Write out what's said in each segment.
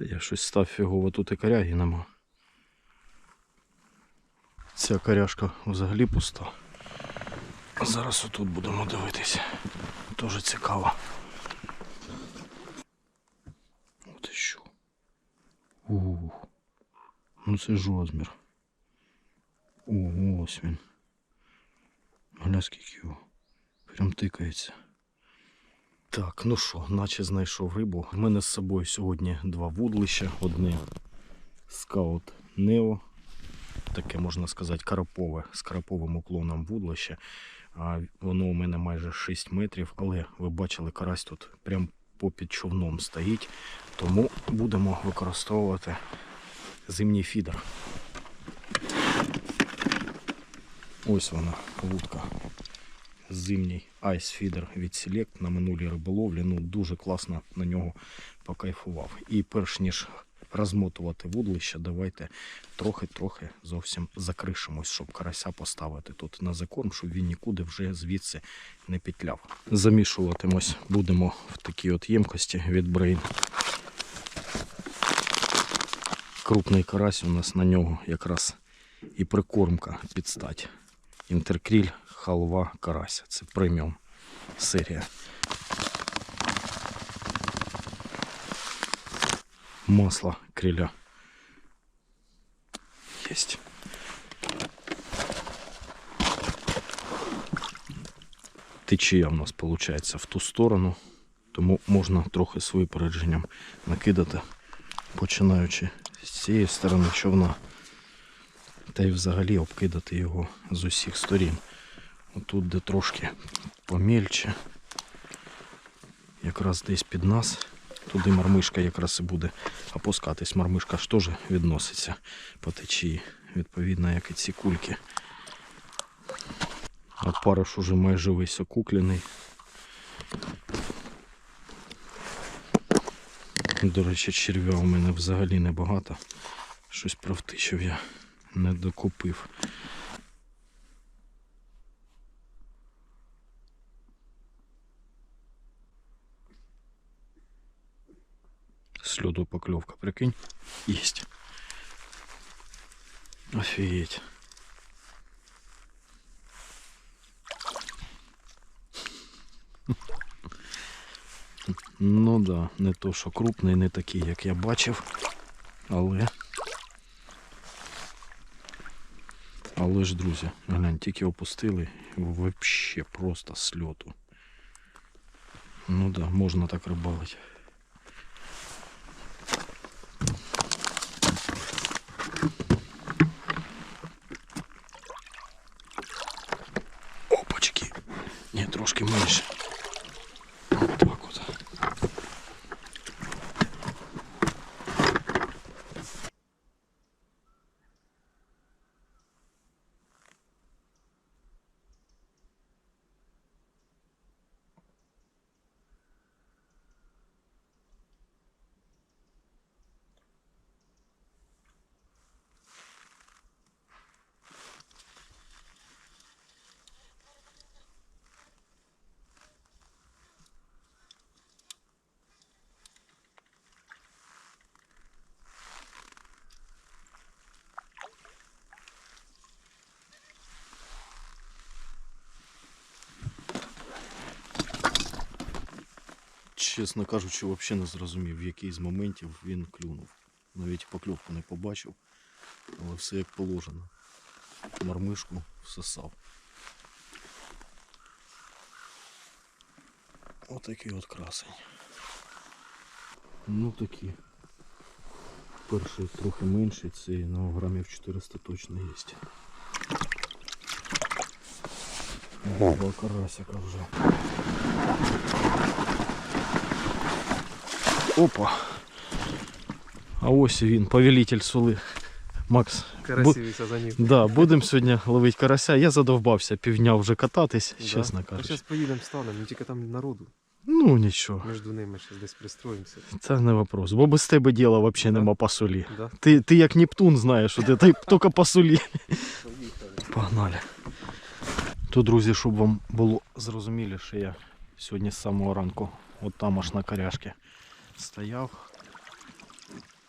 Та я щось став фігово, тут і коряги нема. Ця коряшка взагалі пуста. Зараз отут будемо дивитися. Дуже цікаво. От і що. Ух. Ну це ж розмір. О, ось він. Гля скільки його. Прям тикається. Так, ну що, наче знайшов рибу. У мене з собою сьогодні два вудлища. Одне скаут Нео. Таке можна сказати карапове з караповим уклоном вудлище. А воно у мене майже 6 метрів, але ви бачили, карась тут прям попід човном стоїть. Тому будемо використовувати зимній фідер. Ось вона, вудка. Зимній Feeder від Select на минулій риболовлі. Ну, дуже класно на нього покайфував. І перш ніж розмотувати вудлище, давайте трохи-трохи зовсім закришимось, щоб карася поставити тут на закорм, щоб він нікуди вже звідси не петляв. Замішуватимось будемо в такій от ємкості від Brain. Крупний карась у нас на нього якраз і прикормка під стать. Інтеркріль, халва, карася. Це преміум серія. Масло криля. Єсть. Течія в нас виходить в ту сторону, тому можна трохи з випередженням накидати, починаючи з цієї сторони човна та й взагалі обкидати його з усіх сторін. Отут, де трошки помільче, якраз десь під нас, туди мармишка якраз і буде опускатись. Мармишка ж теж відноситься по течії, відповідно, як і ці кульки. А парош уже майже весь окуклений. До речі, черв'я у мене взагалі небагато. Щось провтичив я не докупив. С льоду поклевка, прикинь. Есть. Офигеть. Ну да, не то, що крупний, не такий, як я бачив, але Але ж, друзі, глянь, тільки опустили вообще просто з льоту. Ну да, можна так рибалити. Опачки. Ні, трошки менше. От так от. Чесно кажучи, взагалі не зрозумів, в який з моментів він клюнув. Навіть покльовку не побачив, але все як положено. Мармишку всосав. Отакий от красень. Ну такі. Перший трохи менший, цей на грамів 400 точно є. Два карасика вже. Опа. А ось він, повелитель сули. Макс. Красивіся за ним. Да, будемо сьогодні ловити карася. Я задовбався півдня вже кататись, чесно кажучи. Зараз поїдемо станемо, ну тільки там народу. Ну нічого, Між ними ще десь пристроїмося. це не вопрос. Бо без тебе діла взагалі Да? нема по солі. Да? Ти, ти як Нептун знаєш, що ти та тільки по солі. Погнали. То, друзі, щоб вам було зрозуміліше, я сьогодні з самого ранку от там аж на коряшки стояв.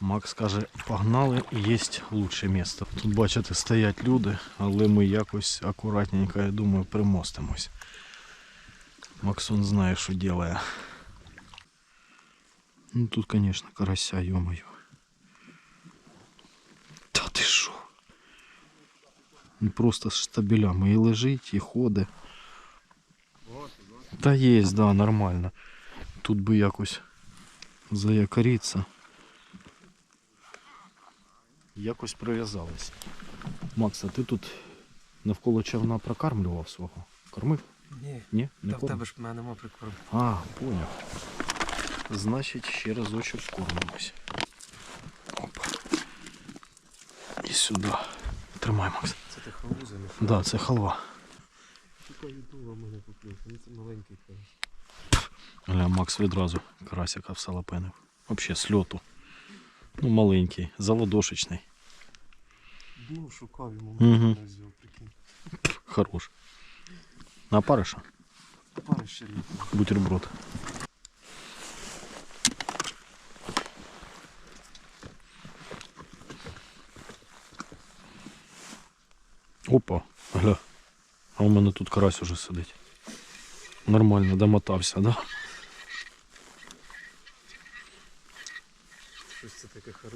Макс каже, погнали, є лучше місце. Тут, бачите, стоять люди, але ми якось акуратненько, я думаю, примостимось. Максон знає, що робить. Ну тут, конечно, карася, ё-моё. Та ти що? Він просто штабелями і лежить, і ходить. Та є, да, нормально. Тут би якось заякоріться. Якось прив'язались. Макс, а ти тут навколо човна прокармлював свого? Кормив? Ні. Ні? Не Та в тебе ж в мене нема прикорму. А, поняв. Значить, ще разочок кормимось. Опа. І сюди. Тримай, Макс. Це ти халуза не Да, це халва. Шукаю дула в мене поплив. Ну це маленький карась. Гля, Макс відразу карасика в салапенив. Вообще з льоту. Ну, маленький, заладошечний. Ну, шукав йому, не взяв, прикинь. Хорош. На париша? Пари ще літом. Бутерброд. Опа, гля. А у мене тут карась уже сидить. Нормально домотався, да?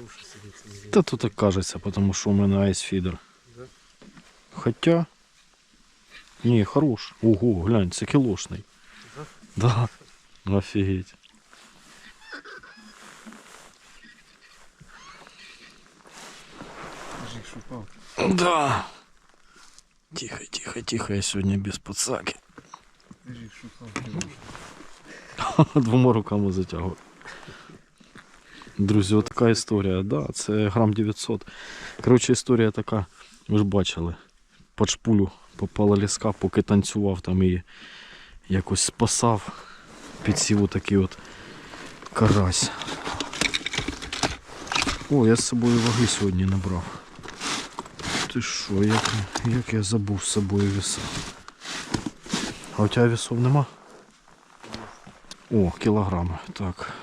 Знаю. Та тут так кажеться, тому що у мене айсфідер. Да? Хоча. Ні, хорош. Ого, глянь, це кілошний. Да? Да. Офігеть. Да. Тихо, тихо, тихо, я сьогодні без шукав. Двома руками затягую. Друзі, от така історія. Да, це грам 900. Коротше, історія така, ви ж бачили. Під шпулю попала ліска, поки танцював там і якось спасав. Підсів отакий от карась. О, я з собою ваги сьогодні не брав. Ти що, як, як я забув з собою веса? А у тебе весов нема? О, кілограми. Так.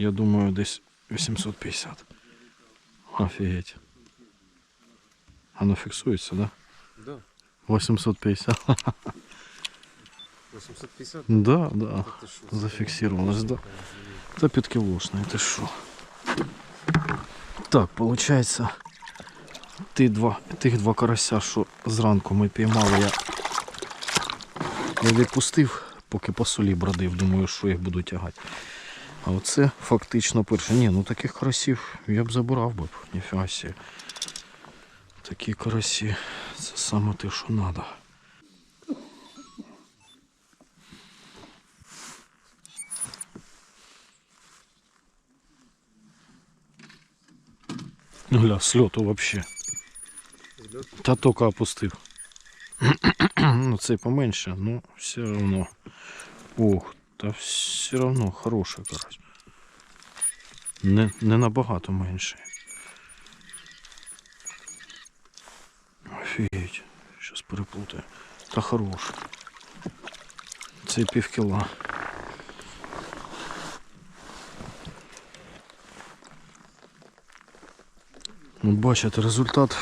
Я думаю, десь 850. Офігеть. Воно фіксується, да? Да. 850. 850? Да, да. Це Зафіксировалось, да. Та підкілошний, ти що? Так, виходить, ті два, тих два карася, що зранку ми піймали, я, я відпустив, поки по солі бродив, думаю, що їх буду тягати. А оце фактично перше. Ні, ну таких карасів я б забирав би, ніфіга сі. Такі карасі, це саме те, що треба. Гля, сльоту. Зльот. Та тільки опустив. ну, цей поменше, ну все равно. Ох, та все равно хороший карась. Не, не набагато менше. Офігеть. Щас переплутаю. Та хороший. Це пів кіла. Ну, бачите, результат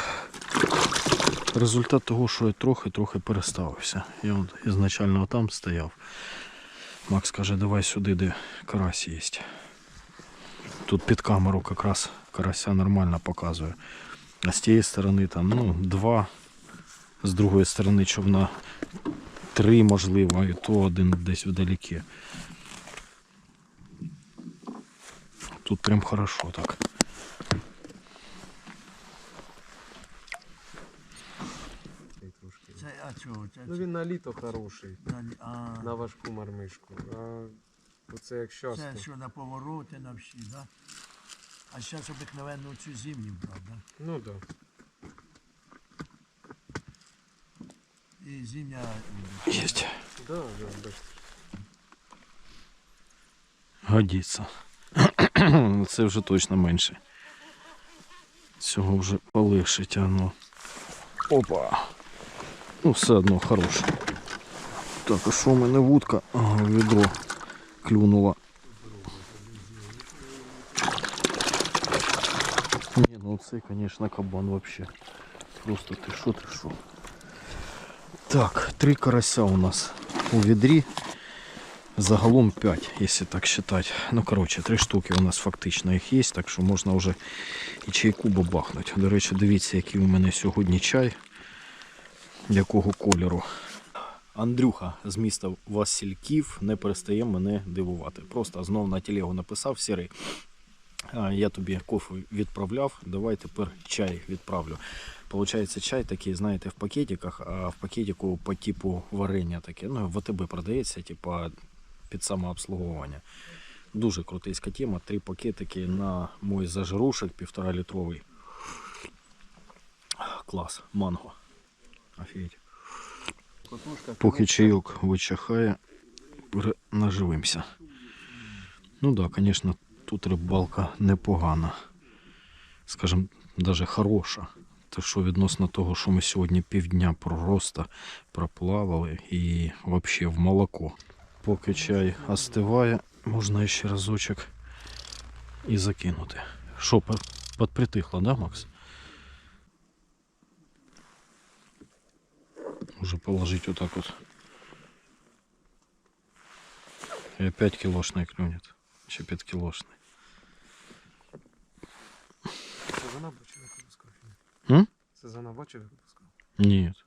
результат того, що я трохи-трохи переставився. Я от ізначально там стояв. Макс каже, давай сюди, де карась є. Тут під камеру якраз карася нормально показує. А з тієї сторони там, ну, два, з другої сторони човна три, можливо, і то один десь вдалеке. Тут прям хорошо так. Цей трошки. Це, а чого? Це, Ну він на літо хороший, на, а, на важку мармишку. А оце як щастя. це що на повороти, на всі, да? А зараз обикновенно цю зимню, правда? Ну так. Да. І зимня. Єсть. Да, да, бачите. Годиться. Це вже точно менше. Цього вже полегше тягну. Опа. Ну, все одно хороше. Так, а що в мене вудка? Ага, відро клюнула. Ну це, звісно, кабан вообще. Просто ти що, ти що. Так, три карася у нас у відрі. Загалом 5, якщо так считать. Ну, коротше, три штуки у нас фактично їх є, так що можна вже і чайку бабахнуть. До речі, дивіться, який у мене сьогодні чай. Якого кольору. Андрюха з міста Васильків не перестає мене дивувати. Просто знов на телегу написав сірий. Я тобі кофе відправляв, давай тепер чай відправлю. Получається, чай такий, знаєте, в пакетиках, а в пакетику по типу варення таке. Ну, в АТБ продається, типа під самообслуговування. Дуже крутийська тема. Три пакетики на мой зажирушек, півтора літровий. Клас, манго. Офігеть. Поки чайок вичахає, наживимося. Ну так, да, звісно, тут рибалка непогана. Скажем, даже хороша. Те, що відносно того, що ми сьогодні півдня просто проплавали і взагалі в молоко. Поки чай остиває, можна ще разочок і закинути. Що, підпритихло, да, Макс? Уже положить вот так вот. И опять килошный клюнет. Еще 5 килошный. Це вона бачив, як випускав? М? Це вона бачив, як випускав? Нет.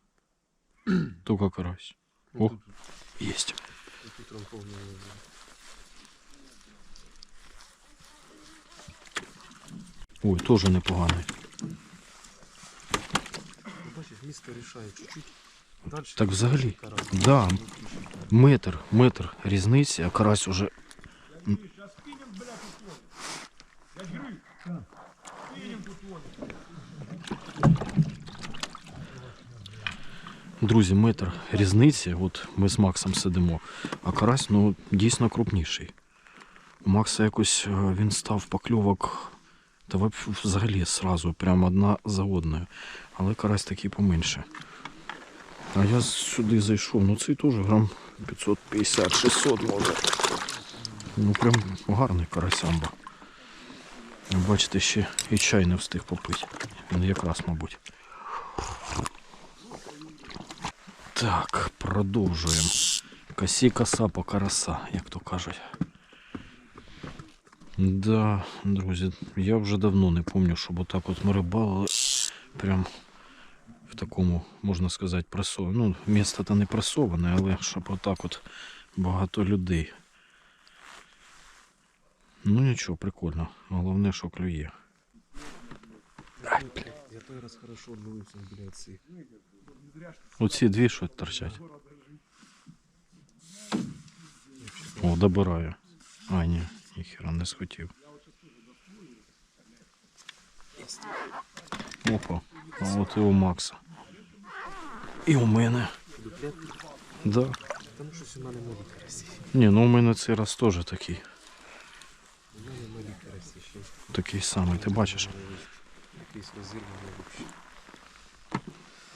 Только карась. Ну, О. тут, Есть. тут ранковний. Ой, тоже непоганий. Бачиш, місто рішає чуть-чуть. Так взагалі, да. Метр, метр різниці, а карась уже. Друзі, метр різниці, от ми з Максом сидимо, а карась ну, дійсно крупніший. У Макса якось е, він став покльовок та взагалі сразу, прямо одна за одною. Але карась такий поменше. А я сюди зайшов, ну цей теж грам 550-600 може. Ну прям гарний карасямба. Бачите, ще і чай не встиг попити. Він якраз, мабуть. Так, продовжуємо. Косі коса по караса, як то кажуть. Да, друзі, я вже давно не пам'ятаю, щоб отак от ми рибалили прям такому, можна сказати, пресоване. Ну, місто то не пресоване, але щоб отак от багато людей. Ну нічого, прикольно. Головне, що клює. Я той раз хорошо дивився, блядь, цих. Оці дві що торчать. О, добираю. А, ні, ніхера не схотів. Опа. А от і у Макса. І у мене. Да. Тому що сюди не малі карасі. Ні, ну у мене цей раз теж такий. У мене малі карасі ще. Такий самий, ти бачиш? Якийсь розірваний.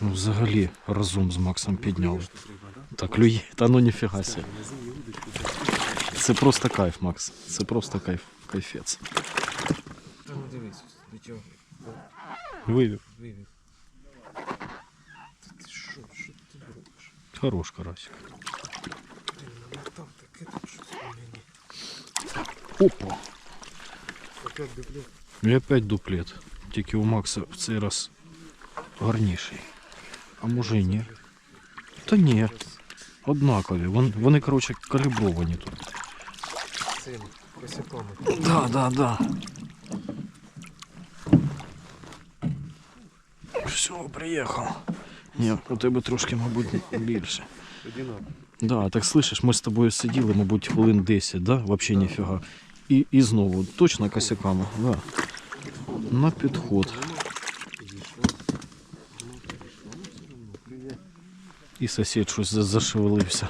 Ну, взагалі разом з Максом підняли. Так, клює. Та ну ніфіга себе. Це просто кайф, Макс. Це просто кайф. Кайфець. Ну. Вивів. Вивів. Хорош карасик. Ти намотав таке тут щось у мені. Опа. Опять дуплет. І опять дуплет. Тільки у Макса в цей раз гарніший. А може і ні. Та ні, однакові. Вон, вони, коротше, калібровані тут. Цим косяками. Да, да, да. Все, приїхав. Ні, у тебе трошки, мабуть, більше. Да, так слышиш, ми з тобою сиділи, мабуть, хвилин 10, да? Вообще ніфіга. І, і знову, точно косяками, да. На підход. І сусід щось зашевелився.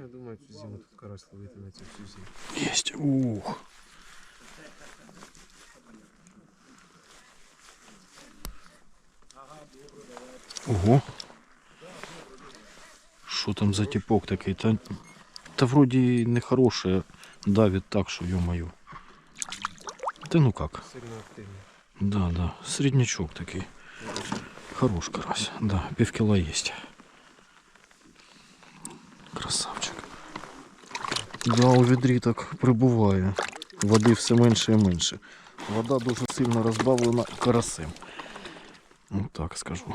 Я думаю, цю зиму тут карась ловитиме цю всю зиму. Єсть. Ух. Ого. Що там за типок такий? Та, та вроді не хороше, давит так, що ё-моё. Та ну как? Сильно активний. Да, да, среднячок такий. Хорош карась, да, півкіла есть. Красавчик. Да, у відрі так прибуває. Води все менше і менше. Вода дуже сильно розбавлена карасем. Ну так скажу.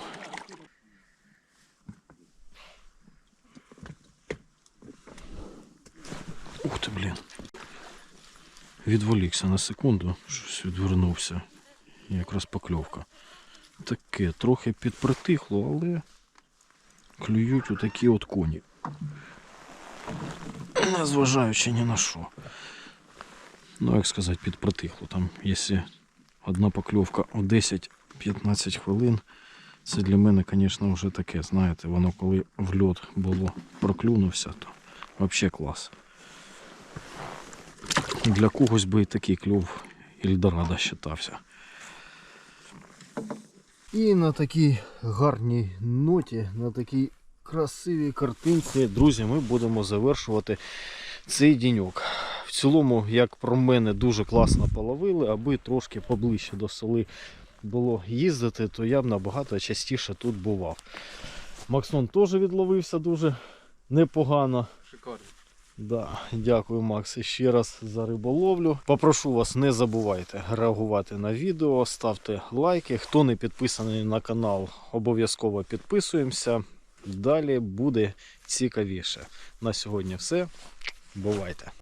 Ух ти, блін. Відволікся на секунду, щось відвернувся. Якраз покльовка. Таке, трохи підпритихло, але клюють отакі от коні. Незважаючи ні на що. Ну, як сказати, підпритихло. Там, якщо одна покльовка о 10-15 хвилин, це для мене, звісно, вже таке, знаєте, воно коли в льот було проклюнувся, то взагалі клас. Для когось би і такий кльов Ільдорадо вважався. І на такій гарній ноті, на такій красивій картинці, друзі, ми будемо завершувати цей діньок. В цілому, як про мене, дуже класно половили, аби трошки поближче до сели було їздити, то я б набагато частіше тут бував. Максон теж відловився дуже непогано. Шикарно. Да, дякую, Макс, ще раз за риболовлю. Попрошу вас, не забувайте реагувати на відео, ставте лайки. Хто не підписаний на канал, обов'язково підписуємося. Далі буде цікавіше. На сьогодні все. Бувайте!